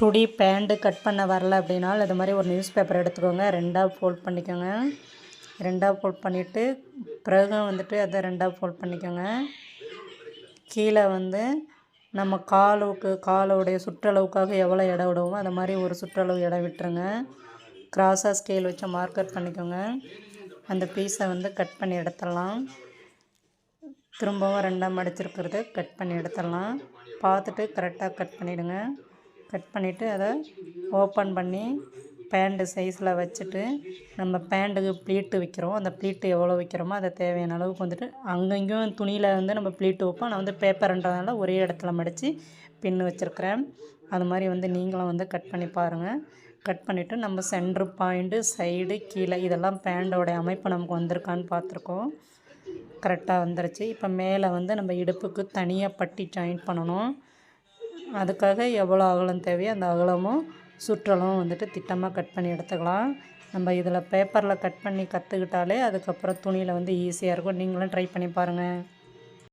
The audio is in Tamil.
சுடி பேண்ட்டு கட் பண்ண வரல அப்படின்னாலும் அது மாதிரி ஒரு நியூஸ் பேப்பர் எடுத்துக்கோங்க. ரெண்டாக ஃபோல்ட் பண்ணிக்கோங்க. ரெண்டாக ஃபோல்ட் பண்ணிவிட்டு பிறகு வந்துட்டு அதை ரெண்டாக ஃபோல்ட் பண்ணிக்கோங்க. கீழே வந்து நம்ம காலுக்கு காலோடைய சுற்றளவுக்காக எவ்வளோ இடம் விடுவோமோ அது மாதிரி ஒரு சுற்றளவு இடம் விட்டுருங்க. கிராஸாக ஸ்கேல் வச்சு மார்க்கர் பண்ணிக்கோங்க. அந்த பீஸை வந்து கட் பண்ணி எடுத்துடலாம். திரும்பவும் ரெண்டாக மடிச்சிருக்கிறது கட் பண்ணி எடுத்துடலாம். பார்த்துட்டு கரெக்டாக கட் பண்ணிவிடுங்க கட் பண்ணிவிட்டு அதை ஓப்பன் பண்ணி பேண்ட்டு சைஸில் வச்சுட்டு நம்ம பேண்ட்டுக்கு ப்ளீட்டு வைக்கிறோம். அந்த ப்ளீட்டு எவ்வளோ வைக்கிறோமோ அதை தேவையான அளவுக்கு வந்துட்டு அங்கங்கேயும் துணியில் வந்து நம்ம ப்ளீட்டு வைப்போம். நான் வந்து பேப்பர்ன்றதுனால ஒரே இடத்துல மடித்து பின்னு வச்சுருக்கிறேன். அது மாதிரி வந்து நீங்களும் வந்து கட் பண்ணி பாருங்கள் கட் பண்ணிவிட்டு நம்ம சென்ட்ரு பாயிண்ட்டு சைடு கீழே இதெல்லாம் பேண்டோடைய அமைப்பு நமக்கு வந்திருக்கான்னு பார்த்துருக்கோம். கரெக்டாக வந்துருச்சு. இப்போ மேலே வந்து நம்ம இடுப்புக்கு தனியாக பட்டி ஜாயின் பண்ணணும். அதுக்காக எவ்வளோ அகலம் தேவையோ அந்த அகலமும் சுற்றலும் வந்துட்டு திட்டமாக கட் பண்ணி எடுத்துக்கலாம். நம்ம இதில் பேப்பரில் கட் பண்ணி கற்றுக்கிட்டாலே அதுக்கப்புறம் துணியில் வந்து ஈஸியாக இருக்கும். நீங்களும் ட்ரை பண்ணி பாருங்கள்